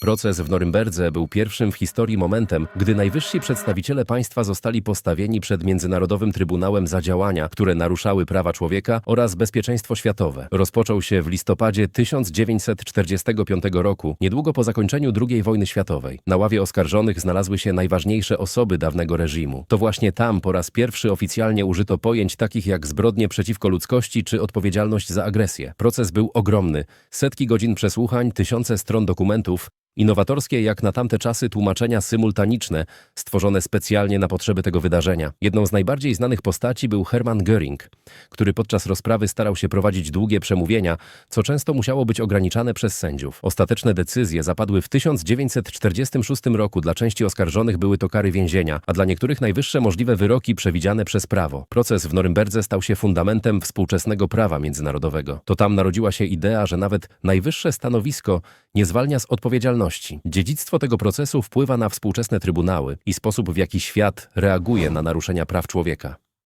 Proces w Norymberdze był pierwszym w historii momentem, gdy najwyżsi przedstawiciele państwa zostali postawieni przed Międzynarodowym Trybunałem za działania, które naruszały prawa człowieka oraz bezpieczeństwo światowe. Rozpoczął się w listopadzie 1945 roku, niedługo po zakończeniu II wojny światowej. Na ławie oskarżonych znalazły się najważniejsze osoby dawnego reżimu. To właśnie tam po raz pierwszy oficjalnie użyto pojęć takich jak zbrodnie przeciwko ludzkości czy odpowiedzialność za agresję. Proces był ogromny. Setki godzin przesłuchań, tysiące stron dokumentów, Innowatorskie jak na tamte czasy tłumaczenia symultaniczne, stworzone specjalnie na potrzeby tego wydarzenia. Jedną z najbardziej znanych postaci był Hermann Göring, który podczas rozprawy starał się prowadzić długie przemówienia, co często musiało być ograniczane przez sędziów. Ostateczne decyzje zapadły w 1946 roku. Dla części oskarżonych były to kary więzienia, a dla niektórych najwyższe możliwe wyroki przewidziane przez prawo. Proces w Norymberdze stał się fundamentem współczesnego prawa międzynarodowego. To tam narodziła się idea, że nawet najwyższe stanowisko nie zwalnia z odpowiedzialności. Dziedzictwo tego procesu wpływa na współczesne trybunały i sposób, w jaki świat reaguje na naruszenia praw człowieka.